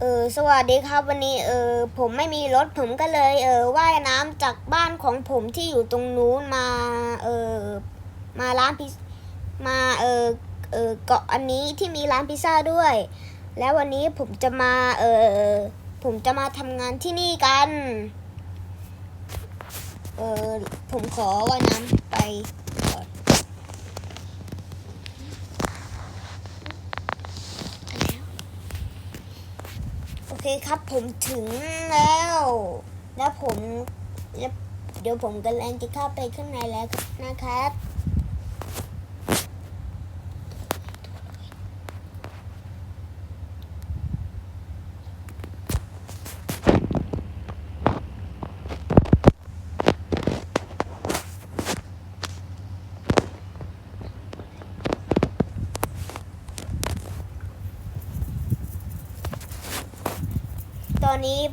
เออสวัสดีครับวันนี้เออผมไม่มีรถผมก็เลย เออว่ายน้ำจากบ้านของผมที่อยู่ตรงนู้นมาเออมาร้านพิซมาเออเออเกาะอันนี้ที่มีร้านพิซซ่าด้วย แล้ววันนี้ผมจะมาเออผมจะมาทำงานที่นี่กัน เออผมขอว่ายน้ำไป ก่อคครับผมถึงแล้ว แล้วผมแล้วเดี๋ยวผมกำลังจะเข้าไปข้างในแล้วนะครับ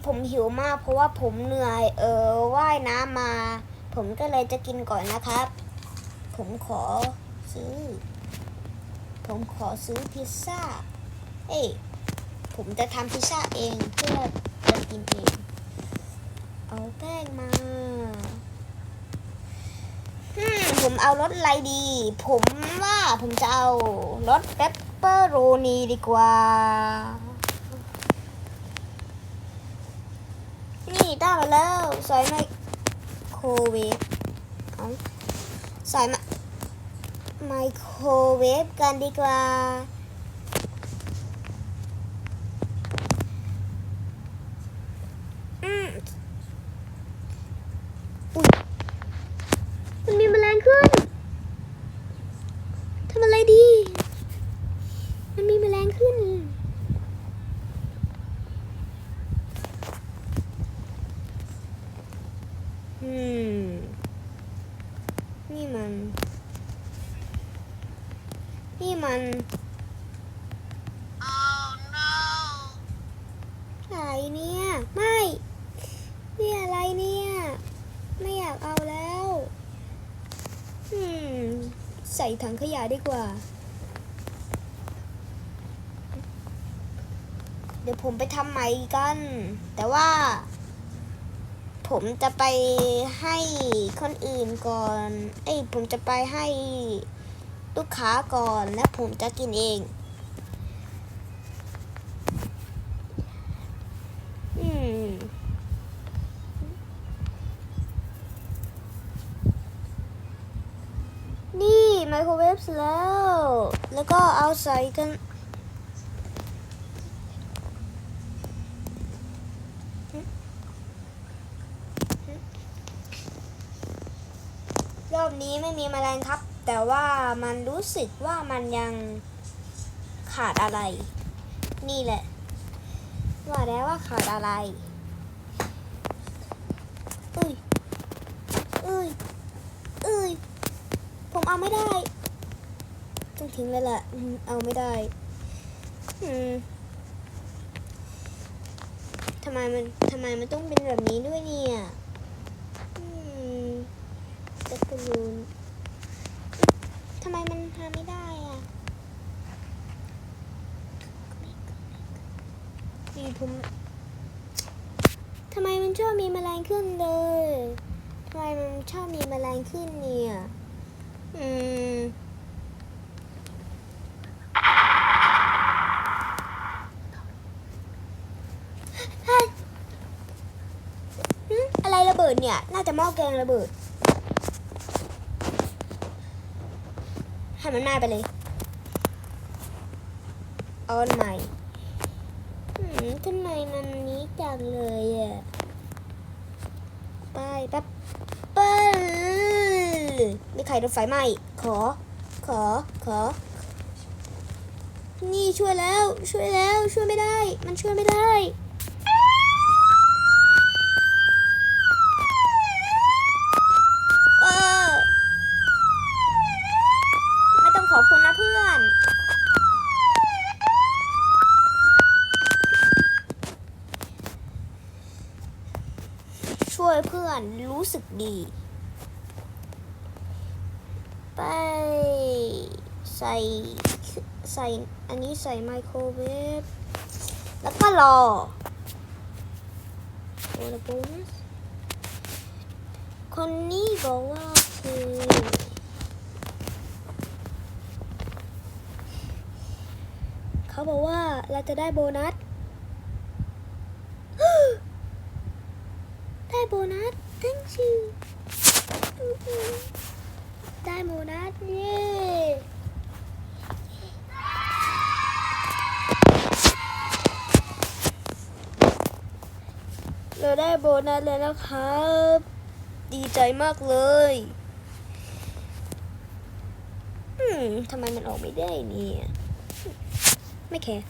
ผมหิวมาก เพราะว่าผมเหนื่อย เออว่ายน้ำมา ผมก็เลยจะกินก่อนนะครับ ผมขอซื้อ ผมขอซื้อพิซซ่า เอ้ยผมจะทำพิซซ่าเองเพื่อจะกินเอง เอาแป้งมาผมเอารสอะไรดี ผมว่าผมจะเอารสเปปเปอร์โรนีดีกว่า นี่ได้มาแล้วใส่ไมโครเวฟเอาใส่มาไมโครเวฟกันดีกว่า อืมอุ๊ยมันมีแมลงขึ้นทำอะไรดี มันมีแมลงขึ้น อืม นี่มัน นี่มัน อะไรเนี่ย ไม่ นี่อะไรเนี่ย ไม่อยากเอาแล้วอืมใส่ถังขยะดีกว่า เดี๋ยวผมไปทำใหม่กัน แต่ว่า ผมจะไปให้คนอื่นก่อน เอ้ยผมจะไปให้ ลูกค้าก่อนแล้วผมจะกินเองนี่ไมโครเวฟแล้ว แล้วก็เอาใส่กันรอบนี้ไม่มีแมลงครับ แต่ว่ามันรู้สึกว่ามันยังขาดอะไร นี่แหละ ว่าแล้วว่าขาดอะไรเอ้ยเอ้ยเอ้ยผมเอาไม่ได้ต้องทิ้งเลยแหละเอาไม่ได้อืมทำไมมันทำไมมันต้องเป็นแบบนี้ด้วยเนี่ย อืมจักรยูนทำไมมันทำไม่ได้อะ ผมทำไมมันชอบมีแมลงขึ้นเลยทำไมมันชอบมีแมลงขึ้นเนี่ย อืมเฮ้ยหึอะไรระเบิดเนี่ย น่าจะหม้อแกงระเบิดให้มันหน้าไปเลยออนใหม่ ทำไมมันนี้จังเลยอะไปแป๊บเปิ้ลมีใครโดนไฟไหม้ขอ ขอ ขอ นี่ช่วยแล้ว ช่วยแล้ว ช่วยไม่ได้ มันช่วยไม่ได้ เออ ไม่ต้องขอบคุณนะเพื่อน ช่วยเพื่อน รู้สึกดี ไป ใส่ใส่อันนี้ใส่ไมโครเวฟแล้วก็รอโอ้แล้วโบนัสคนนี้บอกว่าคือเขาบอกว่าเราจะได้โบนัส ได้โบนัส thank you ได้โบนัสเย้เราได้โบนัสแล้วนะครับ ดีใจมากเลยอืมทำไมมันออกไม่ได้เนี่ย ไม่แคร์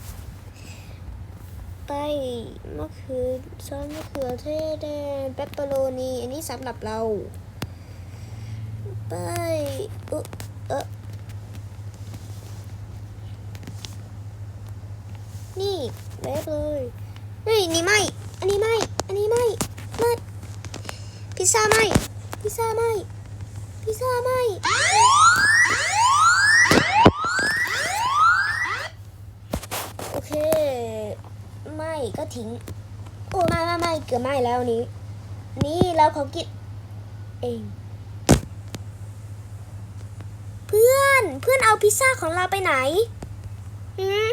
ไปมะเขือซอสมะเขือเทศแดงเปปเปอโรนีอันนี้สำหรับเราไปเออเออนี่เล็บเลยเฮ้ยนี่ไม่ อันนี้ไม่ อันนี้ไม่ ไม่ พิซซ่าไม่ พิซซ่าไม่ พิซซ่าไม่ ก็ทิ้งโอ้ไม่ไม่ไม่เกือบไม่แล้วนนี้ นี่เราขอกินเอง เพื่อนเพื่อนเอาพิซซ่าของเราไปไหนหืม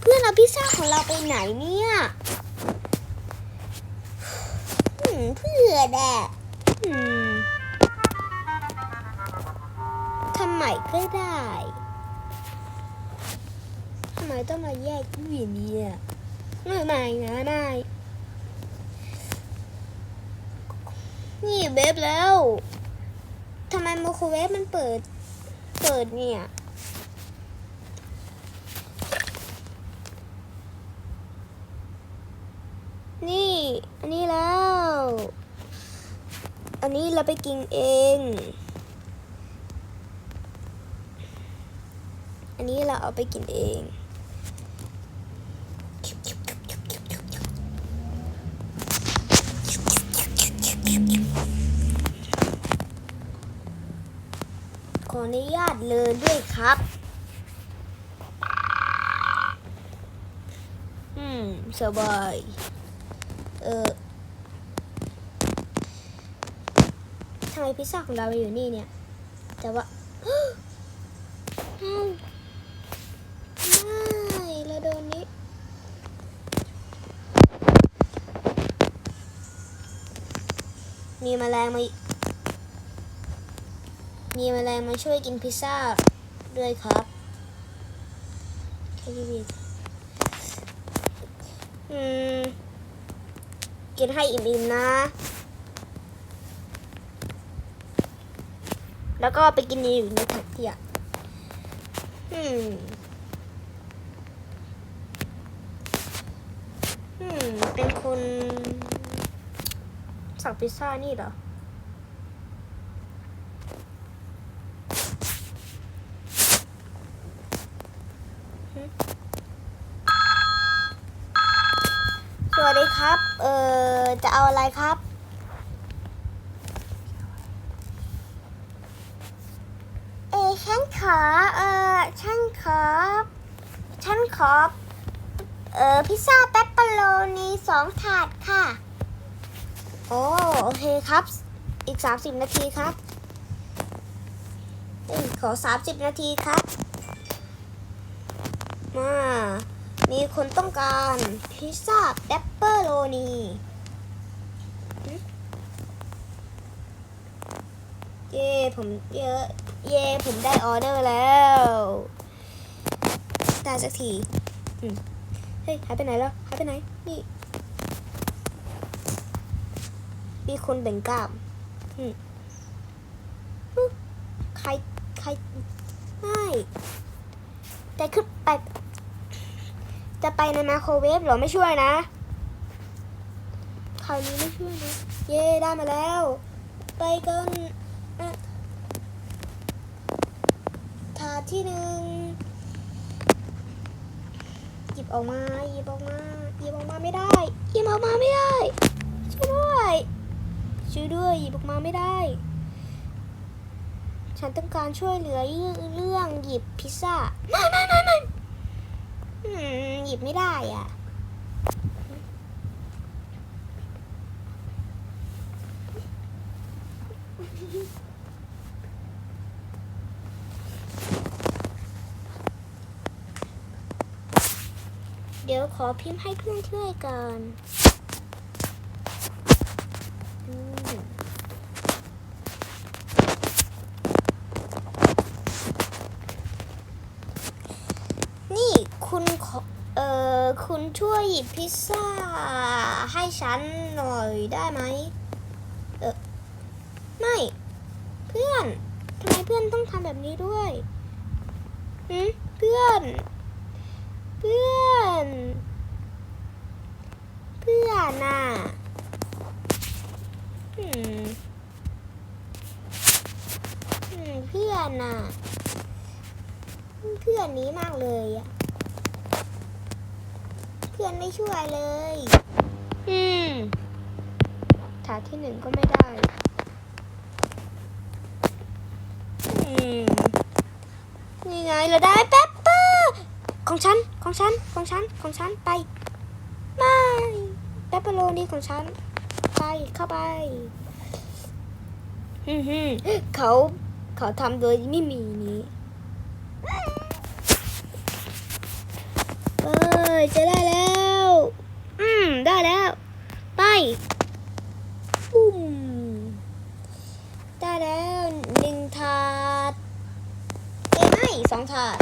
เพื่อนเอาพิซซ่าของเราไปไหนเนี่ยหืมเพื่อนอะหืมทำไมก็ได้ ทำไมต้องมาแยกผู้หญิงเนี่ย ไม่ไม่นะไม่นี่เบบแล้วทำไมไมโครเวฟมันเปิด เปิดเนี่ยนี่ อันนี้แล้ว อันนี้เราไปกินเอง อันนี้เราเอาไปกินเอง ขออนุญาตเลยด้วยครับ อืม สบาย เออทำไมพิซซ่าของเราอยู่นี่เนี่ย แต่ว่าเอ้าไม่เราโดนนี้ มีแมลงมา มีแมลงมาช่วยกินพิซซ่าด้วยครับแค่นี้เองอืม กินให้อิ่มๆนะ แล้วก็ไปกินอยู่ในถังขยะอืมอืม เป็นคน สั่งพิซซ่านี่เหรอ สวัสดีครับ เอ่อ จะเอาอะไรครับ เออฉันขอ เอ่อ ฉันขอ ฉันขอ เอ่อ พิซซ่าเปปเปอโรนีสองถาดค่ะ อเคครับ อีก 30 นาทีครับเอ้ยขอ 30 นาทีครับ มา มีคนต้องการพิซซ่าเปปเปอร์โรนีเย่ผมเยอะ เย่ผมได้ออเดอร์แล้วได้สักทีเฮ้ยหายไปไหนแล้วหายไปไหน นี่ มีคนแบ่งกล้ามใครใครไม่แต่ขึ้นไปจะไปในไมโครเวฟหรอไม่ช่วยนะคราวนี้ไม่ช่วยนะ เย่ได้มาแล้ว ไปกันอะถาดที่หนึ่งหยิบออกมาหยิบออกมาหยิบออกมาไม่ได้หยิบออกมาไม่ได้ช่วยด้วย ช่วยด้วยหยิบออกมาไม่ได้ ฉันต้องการช่วยเหลือเรื่องหยิบพิซซ่าไม่ไม่ไม่ไม่หยิบไม่ได้อะเดี๋ยวขอพิมพ์ให้เพื่อนช่วยกัน คุณขอเอ่อคุณช่วยหยิบพิซซ่าให้ฉันหน่อยได้ไหมเออไม่เพื่อนทำไมเพื่อนต้องทำแบบนี้ด้วยหืมเพื่อน เพื่อน เพื่อนน่ะอืมอืมเพื่อนน่ะ เพื่อนนี้มากเลยอะ พื่อนไม่ช่วยเลย อืมถาดที่หนึ่งก็ไม่ได้ อืมนี่ไงเราได้แป๊ปเปอร์ของฉัน ของฉัน ของฉัน ของฉัน ไป ไม่แปปเปอโรนีของฉัน ไป เข้าไปฮึ่มๆเขา เขาทำโดยไม่มีนี้ เอ้ย จะได้แล้ว อืม ได้แล้ว ไปปุ้มได้แล้วหนึ่งถาดเอ้ไม่สองถาด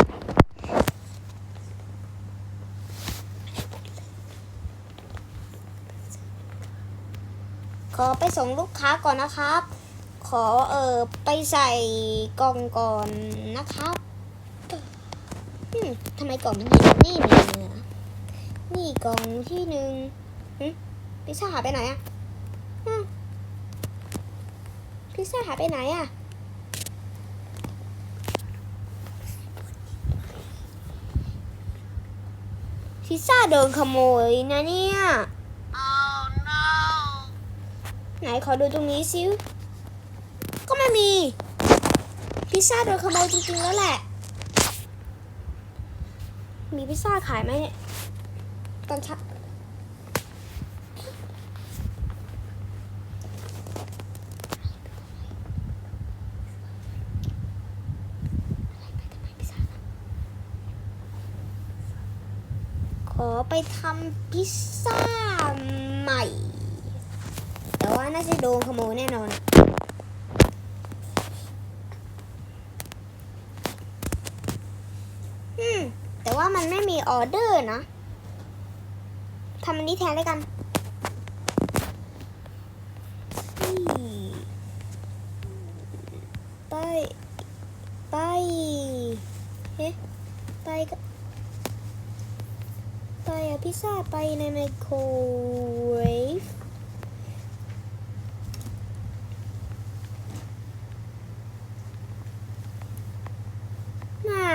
ขอไปส่งลูกค้าก่อนนะครับ ขอเออไปใส่กล่องก่อนนะครับอืมทำไมกล่องมันอยู่นี่เนี่ย นี่กล่องที่หนึ่งหึพิซซ่าหายไปไหนอะอ้าวพิซซ่าหายไปไหนอะพิซซ่าโดนขโมยนะเนี่ยไหนขอดูตรงนี้ซิ ก็ไม่มี พิซซ่าโดนขโมยจริงๆแล้วแหละ มีพิซซ่าขายไหมเนี่ย ตอนเช้าขอไปทำพิซซ่าใหม่ แต่ว่าน่าจะโดนขโมยแน่นอน อืม แต่ว่ามันไม่มีออเดอร์นะ ทำอันนี้แทนได้กันไป ไปเฮ้ไปก็ไปอาพิซซ่าไปในไมโครเวฟไม่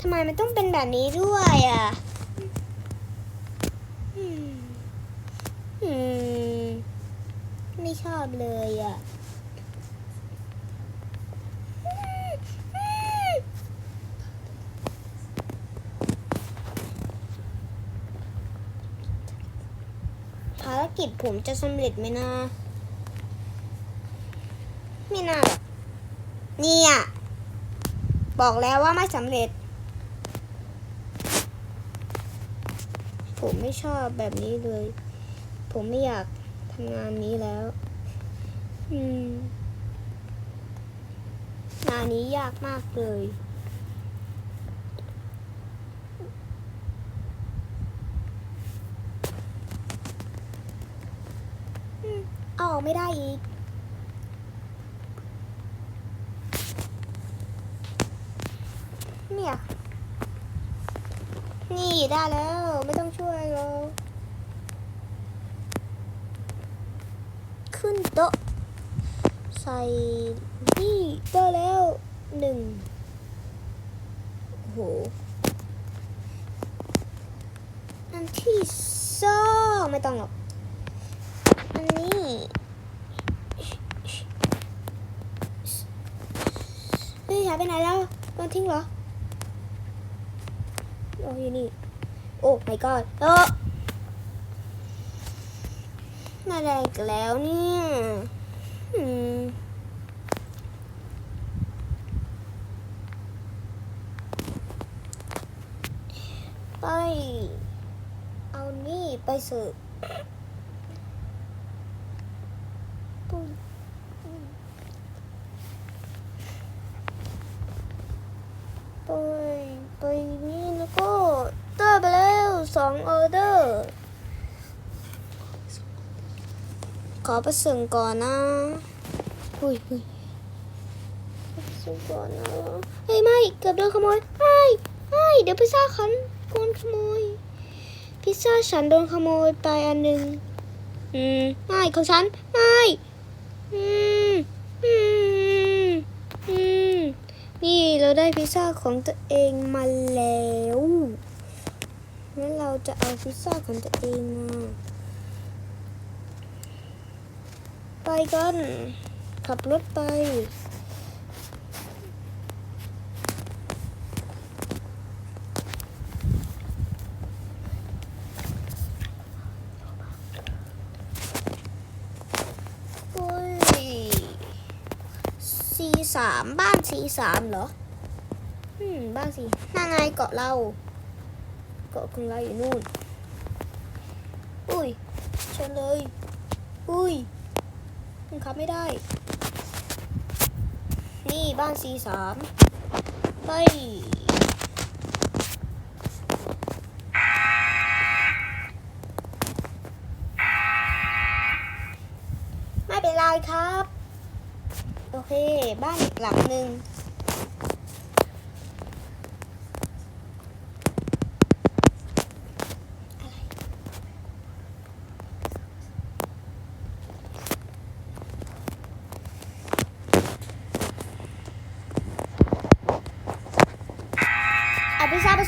ทำไมมันต้องเป็นแบบนี้ด้วยอะ อืม อืม ไม่ชอบเลยอะภารกิจผมจะสำเร็จไหมนะไม่น่าหรอกเนี่ยบอกแล้วว่าไม่สำเร็จ ผมไม่ชอบแบบนี้เลย ผมไม่อยากทำงานนี้แล้ว อืม งานนี้ยากมากเลย เอาออกไม่ได้อีกเนี่ย นี่ได้แล้วไม่ต้องช่วยเรา ขึ้นโต๊ะ ใส่นี่ได้แล้วหนึ่งโอ้โหอันที่สองไม่ต้องหรอก อันนี้เฮ้ยหายไปไหนแล้วโดนทิ้งเหรอ โอ้ยนี่ โอ้ my god เออ มาแรงอีกแล้วเนี่ยไป เอานี่ไปสิร์ฟปุ้มไปไปนี่แล้วก็เตอร์ไปแล้วสองออเดอร์ ขอไปส่งก่อนนะอุ้ยอุ้ยไปส่งก่อนนะเฮ้ยไม่เกือบโดนขโมยไม่ไม่เดี๋ยวพิซซ่าฉันโดนขโมยพิซซ่าฉันโดนขโมยไปอันหนึ่งอืมไม่ของฉันไม่อืมอืมอืมนี่เราได้พิซซ่าของตัวเองมาแล้วงั้นเราจะเอาพิซซ่าของตัวเองมา ไปกัน ขับรถไปโอ้ยซีสามบ้านซีสามเหรอ อืม บ้านสีน่าไงเกาะเรา เกาะของเราอยู่นู่น อุ้ยเชิญเลย อุ้ย มังคับไม่ได้ นี่บ้าน C3 ไปไม่เป็นไรครับ โอเค บ้านอีกหลังหนึ่ง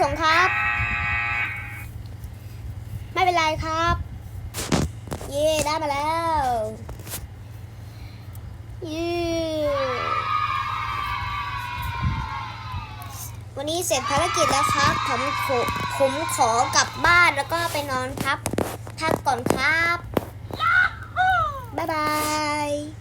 สงครับ ไม่เป็นไรครับ เย่ได้มาแล้วย่วันนี้เสร็จภารกิจแล้วครับ ผมขผมขอกลับบ้านแล้วก็ไปนอนพับพักก่อนครับ บ๊ายบาย